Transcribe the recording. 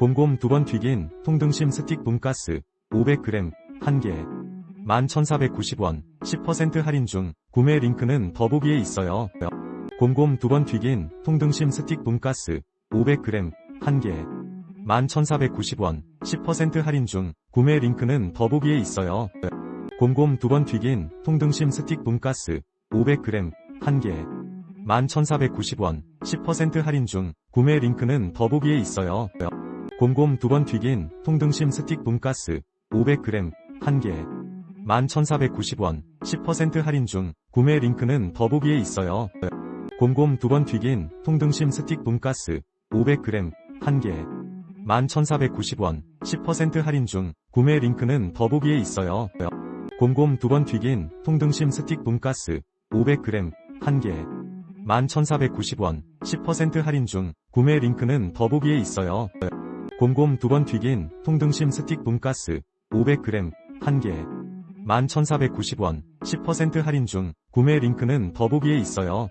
곰곰 두 번 튀긴 통등심 스틱 돈가스 500g 1개 11,490원 10% 할인 중 구매 링크는 더보기에 있어요. 곰곰 두 번 튀긴 통등심 스틱 돈가스 500g 1개 11,490원 10% 할인 중 구매 링크는 더보기에 있어요. 곰곰 두 번 튀긴 통등심 스틱 돈가스 500g 1개 11,490원 10% 할인 중 구매 링크는 더보기에 있어요. 곰곰 두 번 튀긴 통등심 스틱 돈가스 500g 1개 11,490원 10% 할인 중 구매 링크는 더보기에 있어요. 곰곰 두 번 튀긴 통등심 스틱 돈가스 500g 1개 11,490원 10% 할인 중 구매 링크는 더보기에 있어요. 곰곰 두 번 튀긴 통등심 스틱 돈가스 500g 1개 11,490원 10% 할인 중 구매 링크는 더보기에 있어요. 곰곰 두 번 튀긴 통등심 스틱 돈가스 500g 1개 11,490원 10% 할인 중 구매 링크는 더보기에 있어요.